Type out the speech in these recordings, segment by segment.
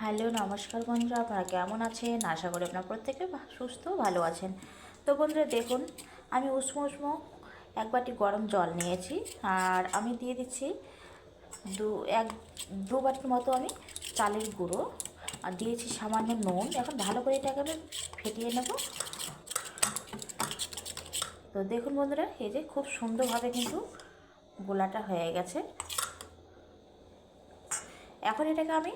Hello, নমস্কার বন্ধুরা, আপনারা কেমন আছেন? আশা করি আপনারা প্রত্যেকে সুস্থ ভালো আছেন। তো বন্ধুরা, দেখুন, আমি উষ্ম উষ্ম এক বাটি গরম জল নিয়েছি, আর আমি দিয়ে দিচ্ছি দু, এক, দু বাটির মতো আমি চালের গুঁড়ো, আর দিয়েছি সামান্য নুন। এখন ভালো করে এটাকে আমি ফেটিয়ে নেব। তো দেখুন বন্ধুরা, এই যে খুব সুন্দরভাবে কিন্তু গোলাটা হয়ে গেছে। এখন এটাকে আমি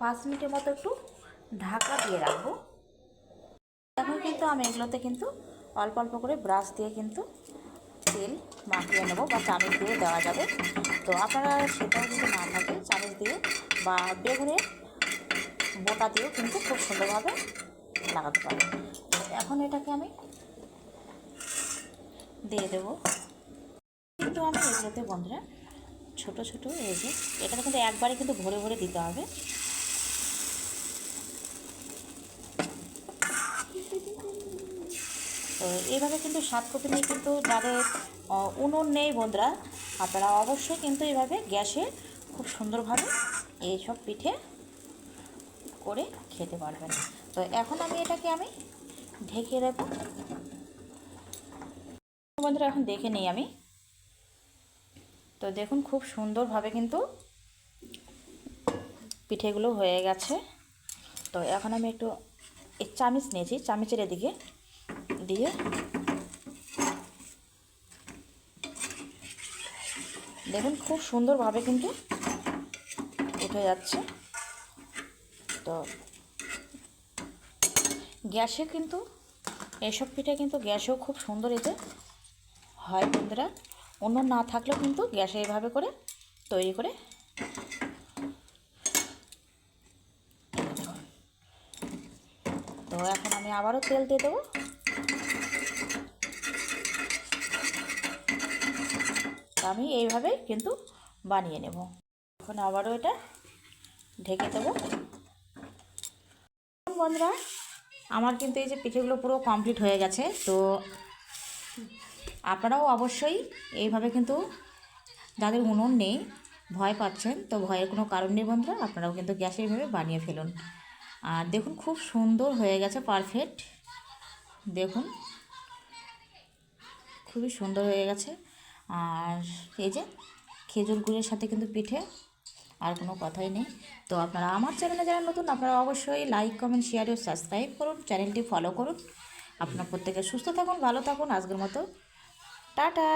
পাঁচ মিনিটের মতো একটু ঢাকা দিয়ে রাখব। এখন কিন্তু আমি এগুলোতে কিন্তু অল্প অল্প করে ব্রাশ দিয়ে কিন্তু তেল মাখিয়ে নেব বা চামচ দিয়ে দেওয়া যাবে। তো আপনারা সেটাও যদি না থাকে, চামচ দিয়ে বা বেগুনের বোটা দিয়েও কিন্তু খুব সুন্দরভাবে লাগাতে পারেন। এখন এটাকে আমি দিয়ে দেবো। কিন্তু আমি এগুলোতে বন্ধুরা ছোট ছোট এই যে এটা কিন্তু একবারে কিন্তু ভরে ভরে দিতে হবে। তো এইভাবে কিন্তু সাত কপি নিয়ে কিন্তু যাদের উনুন নেই বন্ধুরা, আপনারা অবশ্যই কিন্তু এইভাবে গ্যাসে খুব সুন্দরভাবে এইসব পিঠে করে খেতে পারবেন। তো এখন আমি এটাকে আমি ঢেকে দেবো। বন্ধুরা, এখন দেখে নিই আমি। তো দেখুন, খুব সুন্দরভাবে কিন্তু পিঠেগুলো হয়ে গেছে। তো এখন আমি একটু চামিচ নিয়েছি, চামিচের এদিকে দিয়ে দেখুন খুব সুন্দরভাবে কিন্তু উঠে যাচ্ছে। তো গ্যাসে কিন্তু এসব পিঠে কিন্তু গ্যাসেও খুব সুন্দর এতে হয় বন্ধুরা। অন্য না থাকলেও কিন্তু গ্যাসে এভাবে করে তৈরি করে তো এখন আমি আবারও তেল দিয়ে দেবো। আমি এইভাবে কিন্তু বানিয়ে নেব। এখন আবারও এটা ঢেকে দেবো। বন্ধুরা, আমার কিন্তু এই যে পিঠেগুলো পুরো কমপ্লিট হয়ে গেছে, তো আপনারাও অবশ্যই এইভাবে কিন্তু যাদের উনুন নেই, ভয় পাচ্ছেন, তো ভয়ের কোনো কারণ নেই বন্ধুরা, আপনারাও কিন্তু গ্যাসে এইভাবে বানিয়ে ফেলুন। আর দেখুন খুব সুন্দর হয়ে গেছে পারফেক্ট দেখুন, খুবই সুন্দর হয়ে গেছে। আর এই যে খেজুর গুড়ের সাথে কিন্তু পিঠে আর কোনো কথাই নেই। তো আপনারা আমার চ্যানেলে যারা নতুন, আপনারা অবশ্যই লাইক কমেন্ট শেয়ার ও সাবস্ক্রাইব করুন। চ্যানেলটি ফলো করুন। আপনারা প্রত্যেকে সুস্থ থাকুন, ভালো থাকুন। আজকের মতো টাটা।